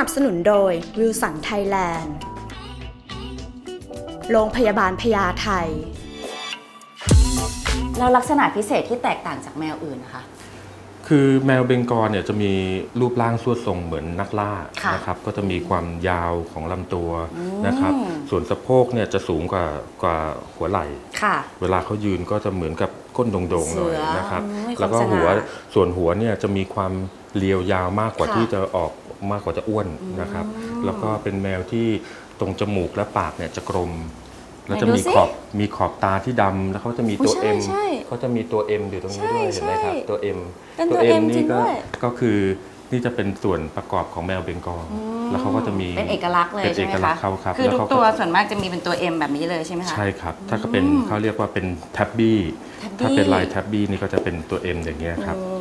นับสนุนโดยวิลสันไทยแลนด์ โรงพยาบาลพญาไทแล้วลักษณะพิเศษที่แตกต่างจากแมวอื่นนะคะ คือแมวเบงกอลเนี่ยจะมีรูปร่างสวดทรงเหมือนนักล่าค่ะนะครับ ก็จะมีความยาวของลำตัวนะครับ ส่วนสะโพกเนี่ยจะสูงกว่ากว่าหัวไหล่ ค่ะ เวลาเขายืนก็จะเหมือนกับก้นโด่งๆหน่อยเสือนะครับ อืมมีความแล้วก็สง่าหัวส่วนหัวเนี่ยจะมีความเรียวยาวมากกว่าค่ะที่จะออก มากกว่าจะอ้วนนะครับ แล้วก็เป็นแมวที่ตรงจมูกและปากเนี่ยจะกลม แล้วจะไหนดูมีสิขอบมีขอบตาที่ดำแล้วเขาจะมีตัวอุ๊ยใช่เอ็มใช่ เขาจะมีตัวเอ็มอยู่ตรงนี้ด้วยใช่เห็นไหมครับใช่ตัวเอ็มเป็นตัว M จรินี่งก็ด้วยก็คือนี่จะเป็นส่วนประกอบของแมวเบงกอลแล้วเขาก็จะมี เป็นเอกลักษณ์เลยเป็นใช่เอไหมกลัคะกษณ์เขาครับคือแล้วทุกเขาตัวส่วนมากจะมีเป็นตัว M แบบนี้เลยใช่ไหมคะ ใช่ครับ ถ้าก็เป็นเขาเรียกว่าเป็นแท็บบี้ Tabby ถ้าเป็นลายแท็บบี้นี่ก็จะเป็นตัว M อย่างเงี้ยครับ โอ้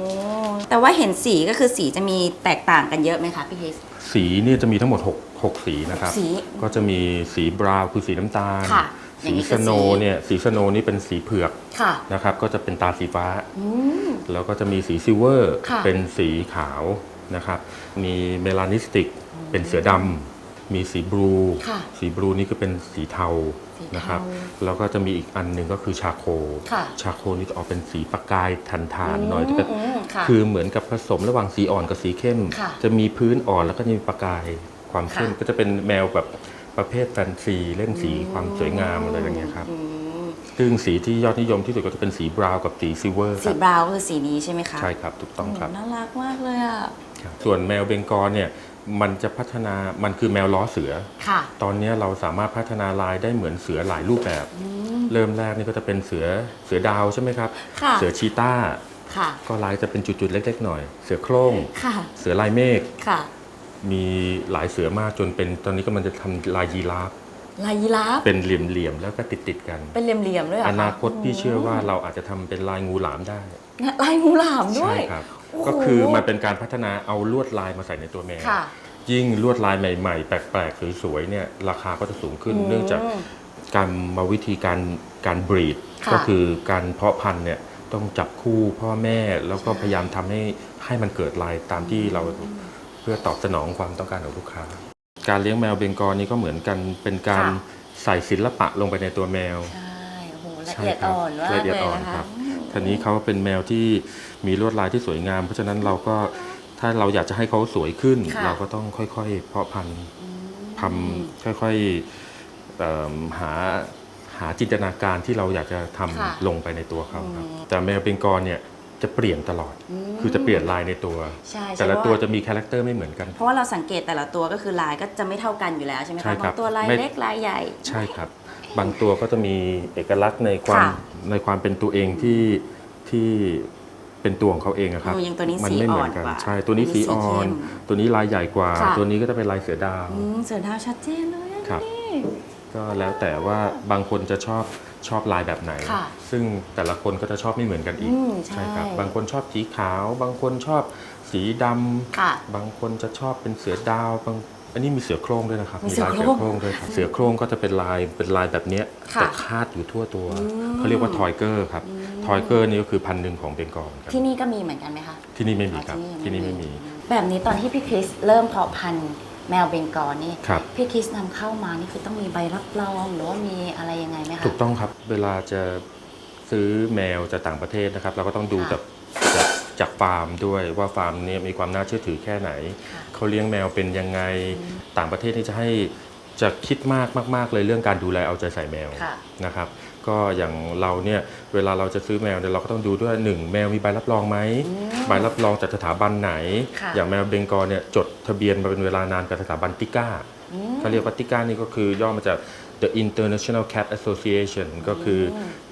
แต่ว่าเห็นสีก็คือสีจะมีแตกต่างกันเยอะไหมคะพี่คริสสีเนี่ยจะมีทั้งหมด6 6สีนะครับ สีก็จะมีสีบราวน์คือสีน้ำตาล ค่ะอย่างสีนี้คืสอโนสีว์เนี่ยสีสโนว์นี่เป็นสีเผือกค่ะ นะครับ ก็จะเป็นตาสีฟ้า อืม แล้วก็จะมีสีซิลเวอร์ ค่ะเป็นสีขาวนะครับ มีเมลานิสติก เป็นเสือดำ มีสีบลู ค่ะสีบลูนี่คือเป็นสีเทาสีเทานะครับ แล้วก็จะมีอีกอันหนึ่งก็คือชาโค ค่ะ ชาโคนี่จะออกเป็นสีประกายทันทานๆหน่อยจะเป็นมค่ะ คือเหมือนกับผสมระหว่างสีอ่อนกับสีเข้ม ค่ะจะมีพื้นอ่อนแล้วก็จะมีประกายความเข้มค่ะ ก็จะเป็นแมวแบบประเภทแฟนซีเล่นสีความสวยงามอะไรอย่างเงี้ยครับอืมซึ่งสีที่ยอดนิยมที่สุดก็จะเป็นสีบราวน์กับสีซิลเวอร์คสีรับ บราวน์คือสีนี้ใช่ไหมคะใช่ครับถูกต้องครับโน่ารักมากเลยอะ ครับส่วนแมวเบงกอลเนี่ย มันจะพัฒนามันคือแมวล้อเสือ ค่ะ ตอนนี้เราสามารถพัฒนาลายได้เหมือนเสือหลายรูปแบบ เริ่มแรกนี่ก็จะเป็นเสือเสือดาวใช่ไหมครับ ค่ะ เสือชีต้า ค่ะ ก็ลายจะเป็นจุดๆเล็ก ๆ หน่อย เสือโคร่ง ค่ะ เสือลายเมฆ ค่ะ มีหลายเสือมากจนเป็นตอนนี้ก็มันจะทำลายยีราฟ ลายยีราฟเป็นเหลี่ยมๆแล้วก็ติดๆกัน เป็นเหลี่ยมๆด้วยเหรออคะนาคตพี่เชื่อว่าเราอาจจะทำเป็นลายงูหลามได้ ลายงูหลามด้วใช่ยครับ โอ้โหก็คือมันเป็นการพัฒนาเอาลวดลายมาใส่ในตัวแมว ค่ะยิ่งลวดลายใหม่ ๆ แปลกๆ สวยๆเนี่ยราคาก็จะสูงขึ้น อืมเนื่องจากการมาวิธีการการบรีด ค่ะ ก็คือการเพาะพันธุ์เนี่ยต้องจับคู่พ่อแม่แล้วก็พยายามทำให้ให้มันเกิดลายตามที่เราเพื่อตอบสนองความต้องการของลูกค้า การเลี้ยงแมวเบงกอลนี่ก็เหมือนกันเป็นการค่ะ ใส่ศิลปะลงไปในตัวแมว ใช่โอ้โหละใช่เอียดครับอ่อนมากละเอียดเลยอ่อนนะคคะรับทีนี้เขาเป็นแมวที่มีลวดลายที่สวยงาม เพราะฉะนั้นเราก็ถ้าเราอยากจะให้เขาสวยขึ้นค่ะเราก็ต้องค่อยๆ เพาะพันธุ์ทำค่อยๆเอิ่มหาหาจินตนาการที่เราอยากจะทำค่ะลงไปในตัวเขาครับอืมแต่แมวเบงกอลเนี่ย จะเปลี่ยนตลอด คือจะเปลี่ยนลายในตัว ใช่แต่ละใช่ตัวเพราจะมีคาแรคเตอร์ไม่เหมือนกัน เพราะว่าเราสังเกตแต่ละตัวก็คือลายก็จะไม่เท่ากันอยู่แล้วใช่ไหมใช่คะครับบางตัวลายไม่ เล็กลายใหญ่ ใช่ครับ บางตัวก็จะมีเอกลักษณ์ในความค่ะ ในความเป็นตัวเองที่ที่เป็นตัวของเขาเองอะครับเอออย่างตัวนี้มัสีไม่เหอ่มือนกันกว่าใช่ ตัวนี้ตัวนี้สีสีอ่อน เข้ม ตัวนี้ลายใหญ่กว่า ค่ะ ตัวนี้ก็จะเป็นลายเสือดาว อืมเสือดาวชัดเจนเลยอะครับ นี่ ก็แล้วแต่ว่าบางคนจะชอบชอบลายแบบไหน ค่ะซึ่งแต่ละคนก็จะชอบไม่เหมือนกันอีกอืมใช่ ครับ บางคนชอบสีขาว บางคนชอบสีดำค่ะ บางคนจะชอบเป็นเสือดาวบางอันนี้มีเสือโคร่งด้วยนะครับมีเสือลายโคร่เสืองโคร่งด้วยครับเสือโคร่งก็จะเป็นลายเป็นลายแบบเนี้ยค่ะแต่คาดอยู่ทั่วตัวเขาเรียกว่าทอยเกอร์ครับทอยเกอร์นี่ก็คือพันธุ์หนึ่งของเบงกอลครับที่นี่ก็มีเหมือนกันไหมคะที่นี่ไม่มีครับ อ๋อที่นี่ไม่มี แบบนี้ตอนที่พี่คริสเริ่มเพาะพันธุ์ แมวเบงกอลนี่ครับพี่คริสนำเข้ามานี่คือต้องมีใบรับรองหรือว่ามีอะไรยังไงไหมคะ ถูกต้องครับเวลาจะซื้อแมวจากต่างประเทศนะครับ เราก็ต้องดูค่ะจากจากจากฟาร์มด้วยว่าฟาร์มเนี้มีความน่าเชื่อถือแค่ไหน ค่ะเขาเลี้ยงแมวเป็นยังไงต่างประเทศนี่จะให้จะคิดมากมาก ๆ เลยเรื่องการดูแลเอาใจใส่แมวค่ะ นะครับ ก็อย่างเราเนี่ยเวลาเราจะซื้อแมวเนี่ยเราก็ต้องดูด้วยหนึ่งแมวมีใบรับรองไหมใบรับรองจากสถาบันไหน ค่ะอย่างแมวเบงกอลเนี่ยจดทะเบียนมาเป็นเวลานานกับสถาบันติก้าเขาเรียกว่าติก้านี่ก็คือย่อมาจาก The International Cat Association ก็คือ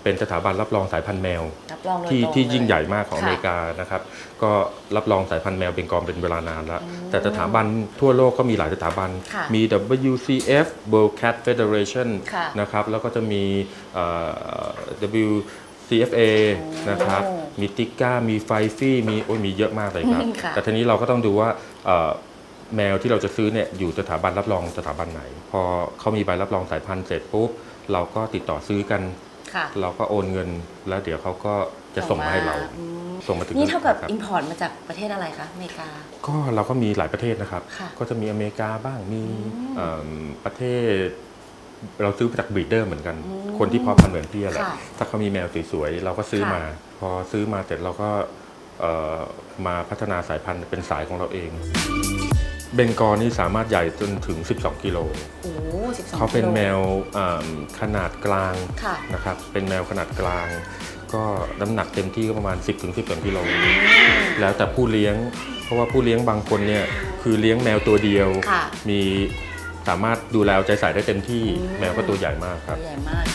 เป็นสถาบันรับรองสายพันธุ์แมว รับรองโดยที่ตรงที่เลยยิ่งใหญ่มากของค่ะอเมริกานะครับ ก็รับรองสายพันธุ์แมวเบงกอลเป็นเวลานานแล้วแต่สถาบันทั่วโลกก็มีหลายสถาบัน ค่ะมี WCF World Cat Federation ค่ะนะครับ แล้วก็จะมีเอ่อ WCFA นะครับ โอ้มีติก้า มีไฟฟี่ มีโอ้ยมีเยอะมากเลยครับ ค่ะ แต่ทีนี้เราก็ต้องดูว่าเอ่อแมวที่เราจะซื้อเนี่ยอยู่สถาบันรับรองสถาบันไหน พอเขามีใบรับรองสายพันธุ์เสร็จปุ๊บเราก็ติดต่อซื้อกัน ค่ะเราก็โอนเงินแล้วเดี๋ยวเขาก็จะส่งมาให้เรา อืมส่งมาถึงนี่เท่ากับครับอิมพอร์ตมาจากประเทศอะไรคะ อเมริกา ก็เราก็มีหลายประเทศนะครับ ค่ะก็จะมีอเมริกาบ้างมีอืมเอิ่มประเทศ เราซื้อมาจากบีดเดอร์เหมือนกัน อืมคนที่เพาะพันธุ์เหมือนพี่แหละค่ะถ้าเขามีแมวสวยๆเราก็ซื้อค่ะ มา พอซื้อมาเสร็จเราก็เอ่อมาพัฒนาสายพันธุ์เป็นสายของเราเอง เบงกอลนี่สามารถใหญ่จนถึง 12 กิโล โอ้สิบสอง เขาเป็นแมวเอิ่มขนาดกลางค่ะ นะครับ เป็นแมวขนาดกลาง ก็น้ำหนักเต็มที่ก็ประมาณ 10-12ถึง12กิโล แล้วแต่ผู้เลี้ยง เพราะว่าผู้เลี้ยงบางคนเนี่ยคือเลี้ยงแมวตัวเดียว ค่ะมีสามารถดูแลเอาใจใส่ได้เต็มที่อืม แมวก็ตัวใหญ่มากครับตัวใหญ่มาก